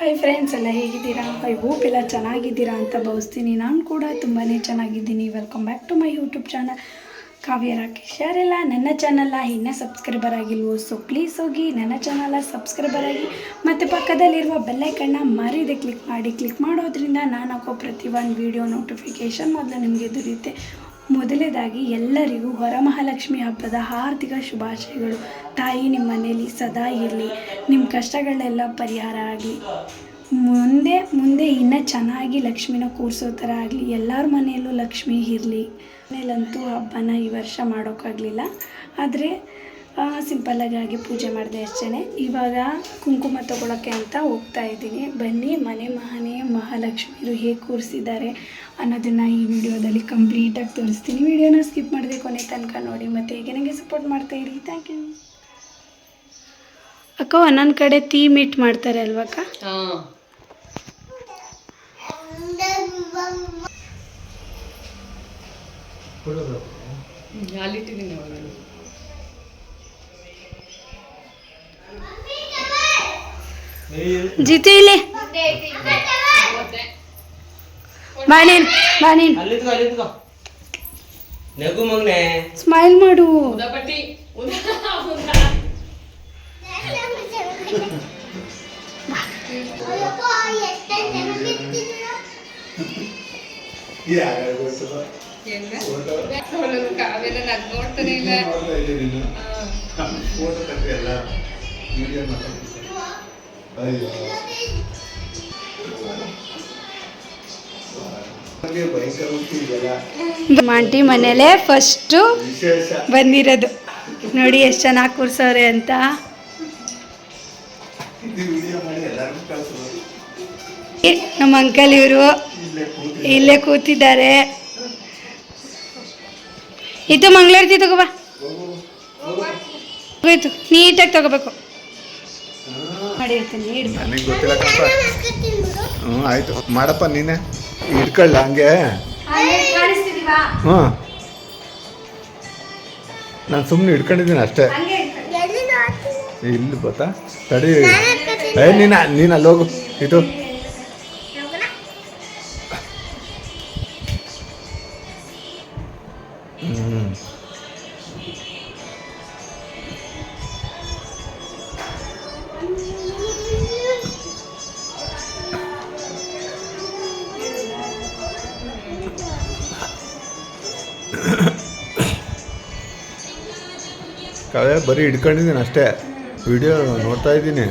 Hi friends ಎಲ್ಲ ಹೇಗಿದ್ದೀರಾ? I hope ಎಲ್ಲ ಚೆನ್ನಾಗಿದ್ದೀರಾ ಅಂತ ಭಾವಿಸ್ತೀನಿ. ನಾನು ಕೂಡ ತುಂಬಾ ಚೆನ್ನಾಗಿದ್ದೀನಿ. Welcome back to my YouTube channel Kavya Rakesh ಯಾರೆಲ್ಲ? ನನ್ನ ಚಾನಲ್ನ ಇನ್ನೂ ಸಬ್ಸ್ಕ್ರೈಬರ್ ಆಗಿಲ್ವೋ? ಸೊ ಪ್ಲೀಸ್ ಹೋಗಿ ನನ್ನ ಚಾನಲ್ನ ಸಬ್ಸ್ಕ್ರೈಬರ್ ಆಗಿ, ಮತ್ತು ಪಕ್ಕದಲ್ಲಿರುವ ಬೆಲ್ಲೈಕನ್ನ ಮರೀದೆ ಕ್ಲಿಕ್ ಮಾಡಿ. ಕ್ಲಿಕ್ ಮಾಡೋದ್ರಿಂದ ನಾನು ಹಾಕೋ ಪ್ರತಿ ಒಂದು ವೀಡಿಯೋ ನೋಟಿಫಿಕೇಷನ್ ಮೊದಲು ನಿಮಗೆ ದೊರೆಯುತ್ತೆ. ಮೊದಲನೇದಾಗಿ ಎಲ್ಲರಿಗೂ ವರಮಹಾಲಕ್ಷ್ಮಿ ಹಬ್ಬದ ಹಾರ್ದಿಕ ಶುಭಾಶಯಗಳು. ತಾಯಿ ನಿಮ್ಮ ಮನೆಯಲ್ಲಿ ಸದಾ ಇರಲಿ. ನಿಮ್ಮ ಕಷ್ಟಗಳೆಲ್ಲ ಪರಿಹಾರ ಆಗಲಿ. ಮುಂದೆ ಮುಂದೆ ಇನ್ನೂ ಚೆನ್ನಾಗಿ ಲಕ್ಷ್ಮಿನ ಕೂರಿಸೋ ಥರ ಆಗಲಿ. ಎಲ್ಲರ ಮನೆಯಲ್ಲೂ ಲಕ್ಷ್ಮಿ ಇರಲಿ. ಮನೇಲಂತೂ ಹಬ್ಬನ ಈ ವರ್ಷ ಮಾಡೋಕ್ಕಾಗಲಿಲ್ಲ. ಆದರೆ ಸಿಂಪಲ್ಲಾಗಿ ಆಗಿ ಪೂಜೆ ಮಾಡಿದೆ ಅಷ್ಟೇ ಇವಾಗ ಕುಂಕುಮ ತೊಗೊಳಕ್ಕೆ ಅಂತ ಹೋಗ್ತಾ ಇದ್ದೀನಿ. ಬನ್ನಿ ಮನೆ ಮಹಾನೇ ಮಹಾಲಕ್ಷ್ಮಿಯರು ಹೇಗೆ ಕೂರಿಸಿದ್ದಾರೆ ಅನ್ನೋದನ್ನು ಈ ವಿಡಿಯೋದಲ್ಲಿ ಕಂಪ್ಲೀಟಾಗಿ ತೋರಿಸ್ತೀನಿ. ವಿಡಿಯೋನ ಸ್ಕಿಪ್ ಮಾಡಿದೆ ಕೊನೆ ತನಕ ನೋಡಿ. ಮತ್ತು ಹೇಗೆ ನನಗೆ ಸಪೋರ್ಟ್ ಮಾಡ್ತಾ ಇರಿ. ಥ್ಯಾಂಕ್ ಯು ಅಕ್ಕ ಒಂದೊಂದು ಕಡೆ ಟೀ ಮೀಟ್ ಮಾಡ್ತಾರೆ ಅಲ್ವಕ್ಕ ಹಾಂ. ಜಿತು ಇಲ್ಲಿ. ಅಲ್ಲಿದ್ಕೋ ಅಲ್ಲಿದ್ಕೋ ನಗು ಮಗ್ನೆ. ಸ್ಮೈಲ್ ಮಾಡು. ನೋಡ್ತಾನೆ ಇಲ್ಲ. ಆಂಟಿ ಮನೇಲೆ ಫಸ್ಟು ಬಂದಿರೋದು. ನೋಡಿ ಎಷ್ಟು ಚೆನ್ನಾಗಿ ಕೂರ್ಸವ್ರೆ ಅಂತ. ನಮ್ಮ ಅಂಕಲ್ ಇವರು ಇಲ್ಲೇ ಕೂತಿದ್ದಾರೆ. ಇದು ಮಂಗಳೂರ್ತಿ ತಗೋಬಾ ಹೋಯ್ತು ನೀಟಾಗಿ ತಗೋಬೇಕು. ಮಾಡಿರ್ತೀನಿ ನನಗೆ ಗೊತ್ತಿಲ್ಲ ಕಣಪ್ಪ ಹ್ಞೂ ಆಯಿತು. ಮಾಡಪ್ಪ ನೀನೆ. ಇಟ್ಕೊಳ್ಳ ಹಂಗೆ. ಹ್ಞೂ ನಾನು ಸುಮ್ಮನೆ ಹಿಡ್ಕೊಂಡಿದ್ದೀನಿ ಅಷ್ಟೇ. ಇಲ್ಲ ಇಲ್ಲಿ ಗೊತ್ತಾ? ತಡಿ. ಏ ನೀನು ನೀನು ಅಲ್ಲಿ ಹೋಗು. ಇದು. ಏನು ಬರೀ ಇಟ್ಕೊಂಡಿದ್ದೀನಿ ಅಷ್ಟೇ. ವಿಡಿಯೋ ನೋಡ್ತಾ ಇದ್ದೀನಿ.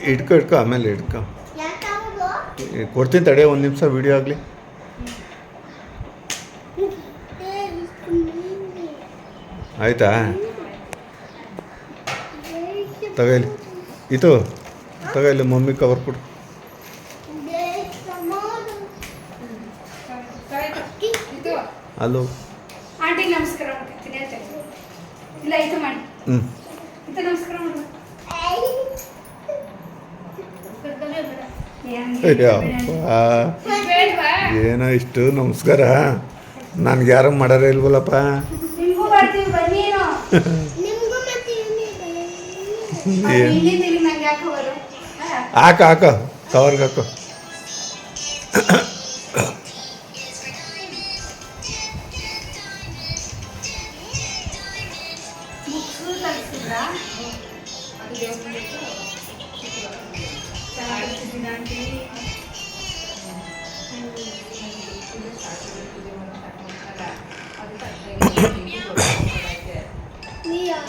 ಕವರ್ ಇಟ್ಕೋ ಇಟ್ಕೊ ಆಮೇಲೆ ಇಟ್ಕೋ ಕೊಡ್ತೀನಿ ತಡೆ ಒಂದು ನಿಮಿಷ ವಿಡಿಯೋ ಆಗಲಿ. ಆಯ್ತಾ? ತಗೊಳ್ಳಿ ಇದು ತಗೊಳ್ಳಿ ಮಮ್ಮಿ ಕವರ್ ಕೊಡು. ಹಲೋ ಆಂಟಿ ನಮಸ್ಕಾರ ಇಲ್ಲ ಇದು ಮಾಡಿ. ಹ್ಞೂ ಇದು ನಮಸ್ಕಾರ ಮಾಡು. ಏನೋ ಇಷ್ಟು ನಮಸ್ಕಾರ. ನನ್ಗೆ ಯಾರು ಮಾಡಾರ ಇಲ್ವಲ್ಲಪ್ಪ? ನಿಮ್ಗೂ ಬರ್ತೀವಿ ಬನ್ನಿ ಏನೋ ಏನ್ ಇಲ್ಲಿಂದ ಇಲ್ಲಿ ನಂಗೆ ಯಾಕೆ ಅವರು ಹಾಕ ಹಾಕ ಕವರ್ಗೆ ಹಾಕು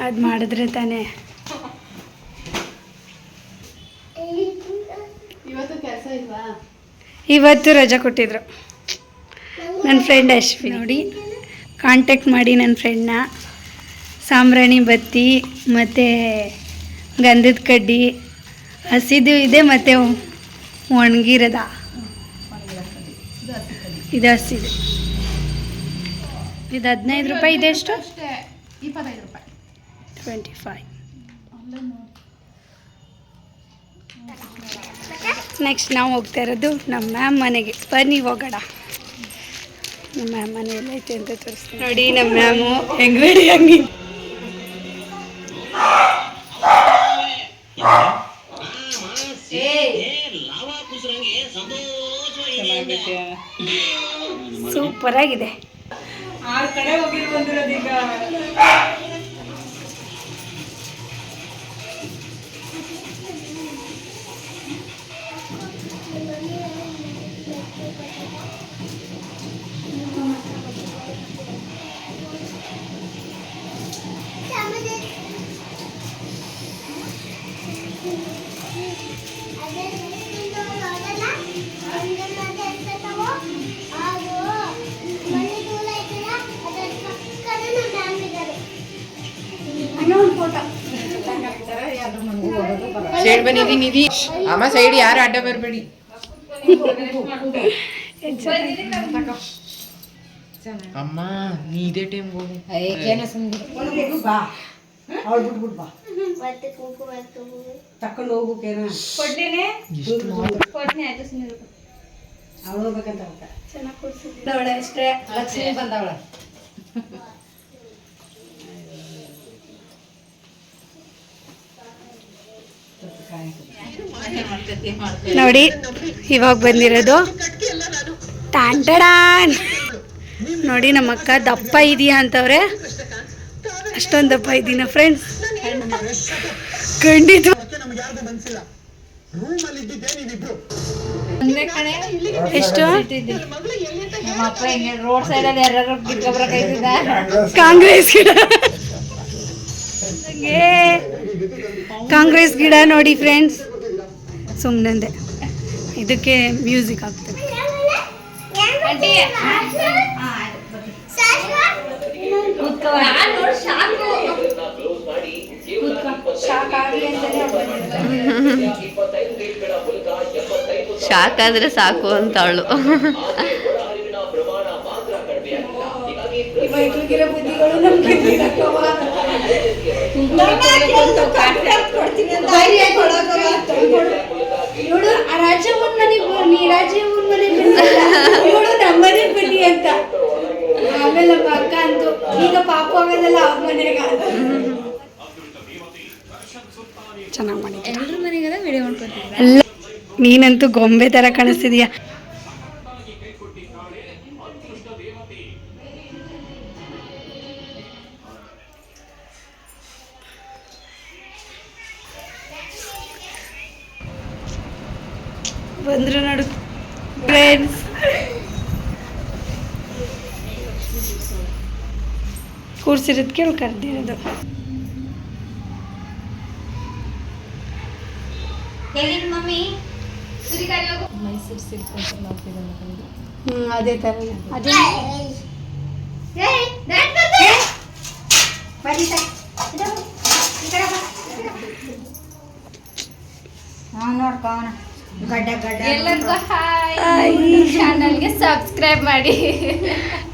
ಅದು ಮಾಡಿದ್ರೆ ತಾನೇ. ಇವತ್ತು ರಜಾ ಕೊಟ್ಟಿದ್ರು. ನನ್ನ ಫ್ರೆಂಡ್ ಅಶ್ವಿ ನೋಡಿ ಕಾಂಟ್ಯಾಕ್ಟ್ ಮಾಡಿ ನನ್ನ ಫ್ರೆಂಡ್ನ ಸಾಂಬ್ರಾಣಿ ಬತ್ತಿ ಮತ್ತು ಗಂಧದ ಕಡ್ಡಿ ಹಸಿದು ಇದೆ ಮತ್ತು ಒಣಗಿರದ. ಇದು ಹಸಿದು. ಇದು ಹದಿನೈದು ರೂಪಾಯಿ ಇದೆ ಎಷ್ಟು? Twenty five. ನೆಕ್ಸ್ಟ್ ನಾವು ಹೋಗ್ತಾ ಇರೋದು ನಮ್ಮ ಮ್ಯಾಮ್ ಮನೆಗೆ. ಬನ್ನಿ ಹೋಗೋಣ. ನಮ್ಮ ಮ್ಯಾಮ್ ಮನೆ ಐತೆ ಅಂತ ತೋರಿಸ್ತೀನಿ. ನೋಡಿ ನಮ್ಮ ಮ್ಯಾಮು ಹೆಂಗ್ ರೆಡಿ ಹಂಗೆ ಸೂಪರ್ ಆಗಿದೆ ಆರು ಕಡೆ ಹೋಗಿ ಸೈಡ್ ಬನ್ನಿ ನಿಧಿ ಅಮ್ಮ ಸೈಡ್ ಯಾರು ಅಡ್ಡ ಬರಬೇಡಿ ಅಮ್ಮ ನೀ ಇದೇ ಟೈಮ್ ಹೋಗು ತಕೊಂಡು ಹೋಗ್ಬೇಕೇನ ಅವಳು ಹೋಗ್ಬೇಕಂತ ಅಂತ ಅವಳೆ ಅಷ್ಟೇ ಲಕ್ಷ್ಮಿ ಬಂದವಳ ನೋಡಿ ಇವಾಗ ಬಂದಿರೋದು ಟಾನ್ ನೋಡಿ ನಮ್ಮ ಅಕ್ಕ ದಪ್ಪ ಇದೆಯಾ ಅಂತವ್ರೆ. ಅಷ್ಟೊಂದು ದಪ್ಪ ಇದೀನ ಫ್ರೆಂಡ್ಸ್ ಖಂಡಿತ ಎಷ್ಟು? ಕಾಂಗ್ರೆಸ್ ಕಾಂಗ್ರೆಸ್ ಗಿಡ ನೋಡಿ ಫ್ರೆಂಡ್ಸ್ ಸುಮ್ಮನೆ ಇದಕ್ಕೆ ಮ್ಯೂಸಿಕ್ ಆಗ್ತದೆ ಶಾಕ್. ಆದ್ರೆ ಸಾಕು ಅಂತ ಅವಳು. ಆ ಮನೆಗೆ ಮನೆಗೆ ನಮ್ಮ ಮನೆಗೆ ಬನ್ನಿ ಅಂತ. ಆಮೇಲೆ ನಮ್ಮ ಅಕ್ಕ ಅಂತು ಈಗ ಪಾಪ ಆಗೋದಲ್ಲ ಅವ್ರ ಮನೆಗೆ ಚೆನ್ನಾಗಿ ಮಾಡಿ. ಎಲ್ಲರ ಮನೆಗೆಲ್ಲ ವಿಡಿಯೋ ನೀನಂತೂ ಗೊಂಬೆ ತರ ಕಾಣಿಸ್ತಿದೀಯ? ಬಂದ್ರು ನೋಡು ಫ್ರೆಂಡ್ಸ್ ಕೂರ್ಸಿರೋದು ಕೇಳಿ ಕರ್ದಿರೋದು ಮಮ್ಮಿ? ಹ್ಞೂ ಅದೇ ಥರ ಅದೇ. ಎಲ್ಲರಿಗೂ ಹಾಯ್. ಚಾನಲ್ಗೆ ಸಬ್ಸ್ಕ್ರೈಬ್ ಮಾಡಿ.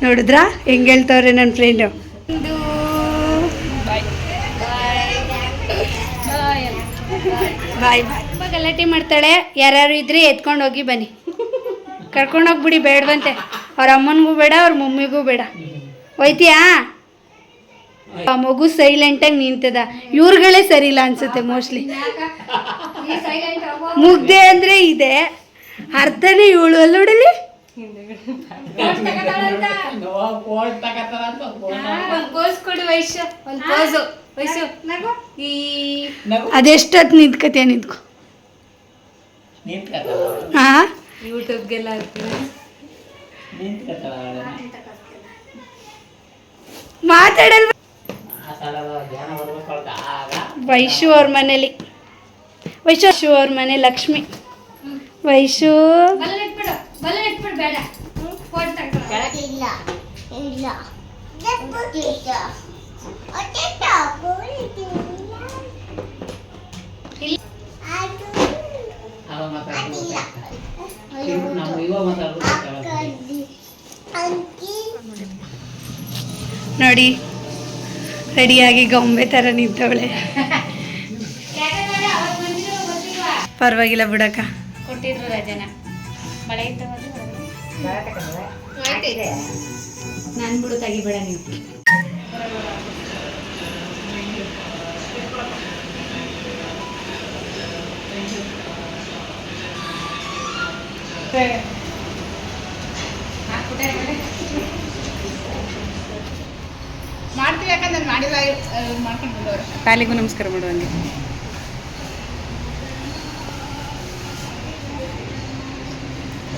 ನೋಡಿದ್ರಾ? ಹೆಂಗೆ ಹೇಳ್ತವ್ರೆ ನನ್ನ ಫ್ರೆಂಡು ಬಾಯ್. ಬಾಯ್ ತುಂಬ ಗಲಾಟೆ ಮಾಡ್ತಾಳೆ. ಯಾರ್ಯಾರು ಇದ್ರೆ ಎತ್ಕೊಂಡು ಹೋಗಿ ಬನ್ನಿ. ಕರ್ಕೊಂಡೋಗ್ಬಿಡಿ ಬೇಡವಂತೆ. ಅವ್ರ ಅಮ್ಮನಿಗೂ ಬೇಡ ಅವ್ರ ಮಮ್ಮಿಗೂ ಬೇಡ. ಹೋಯ್ತೀಯಾ? ಆ ಮಗು ಸೈಲೆಂಟಾಗಿ ನಿಂತದ. ಇವ್ರುಗಳೇ ಸರಿ ಇಲ್ಲ ಅನ್ಸುತ್ತೆ ಮೋಸ್ಟ್ಲಿ ಮುಗ್ದೆ ಅಂದ್ರೆ ಇದೆ. ಅರ್ಥನೇ ಇವಳು ಅಲ್ಲಿ ನೋಡಲಿ ಅದೆಷ್ಟೊತ್ ನಿಂತ್ಕತಿಯ ನಿಂತ್ಕೊ? ಹಾ ಮಾತಾಡಲ್ವ? ವೈಶು ಅವ್ರ ಮನೇಲಿ. ವೈಶು ವೈಶು ಅವ್ರ ಮನೆ ಲಕ್ಷ್ಮಿ. ವೈಶು. ನೋಡಿ ರೆಡಿಯಾಗಿ ಗೊಂಬೆ ಥರ ನಿಂತವಳೆ. ಪರವಾಗಿಲ್ಲ ಬಿಡಕ್ಕ. ಕೊಟ್ಟಿದ್ರು ರಜನ. ಮಳೆ ಇತ್ತು ನನ್ ಬಿಡು ತೆಗಿಬೇಡ ನೀವು. ಮಾಡ್ತೀವಿ ಯಾಕಂದ್ರೆ ನಾನು ಮಾಡಿಲ್ಲ ಮಾಡ್ಕೊಂಡು ಬಿಡೋರು ಕಾಲಿಗೂ ನಮಸ್ಕಾರ ಮಾಡುವಂಗೆ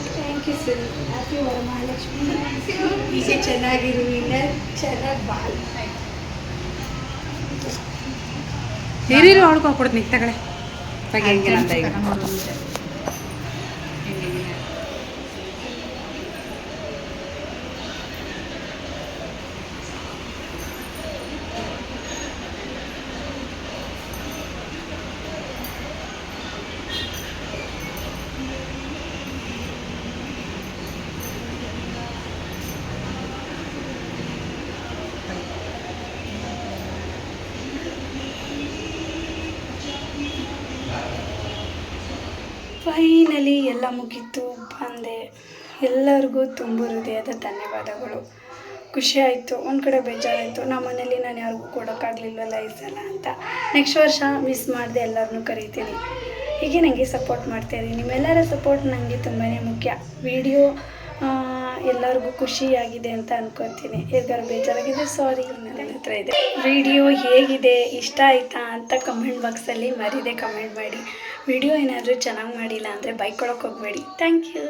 thank you sir happy Varamahalakshmi ಹೀಗೆ ಚೆನ್ನಾಗಿರು ಚೆನ್ನಾಗಿ ಬಾ. ಹಿರಿಯರು ಆಡ್ಕೊ ಕೊಡ್ತೀನಿ ತಗಳೆ ಬಗ್ಗೆ ಹೆಂಗೆ ಅಂತ ಈಗ. ಫೈನಲಿ ಎಲ್ಲ ಮುಗೀತು, ಬಂದೆ. ಎಲ್ಲರಿಗೂ ತುಂಬ ಹೃದಯದ ಧನ್ಯವಾದಗಳು. ಖುಷಿ ಆಯಿತು, ಒಂದು ಕಡೆ ಬೇಜಾರಾಯಿತು. ನಮ್ಮ ಮನೇಲಿ ನಾನು ಯಾರಿಗೂ ಕೊಡೋಕ್ಕಾಗಲಿಲ್ವಲ್ಲ ಈ ಸಲ ಅಂತ. ನೆಕ್ಸ್ಟ್ ವರ್ಷ ಮಿಸ್ ಮಾಡಿದೆ ಎಲ್ಲರನ್ನೂ ಕರಿತೀನಿ. ಹೀಗೆ ನನಗೆ ಸಪೋರ್ಟ್ ಮಾಡ್ತಾಯಿರಿ ನಿಮ್ಮೆಲ್ಲರ ಸಪೋರ್ಟ್ ನನಗೆ ತುಂಬಾ ಮುಖ್ಯ. ವಿಡಿಯೋ ಎಲ್ಲರಿಗೂ ಖುಷಿಯಾಗಿದೆ ಅಂತ ಅನ್ಕೋತೀನಿ. ಹೇಗಾರು ಬೇಜಾರಾಗಿದೆ ಸಾರಿ ನನ್ನ ಹತ್ರ ಇದೆ. ವಿಡಿಯೋ ಹೇಗಿದೆ, ಇಷ್ಟ ಆಯಿತಾ ಅಂತ ಕಮೆಂಟ್ ಬಾಕ್ಸಲ್ಲಿ ಮರಿದೆ ಕಮೆಂಟ್ ಮಾಡಿ. ವಿಡಿಯೋ ಏನಾದರೂ ಚೆನ್ನಾಗಿ ಮಾಡಿಲ್ಲ ಅಂದರೆ ಬೈಕೊಳಕ್ಕೆ ಹೋಗಬೇಡಿ. Thank you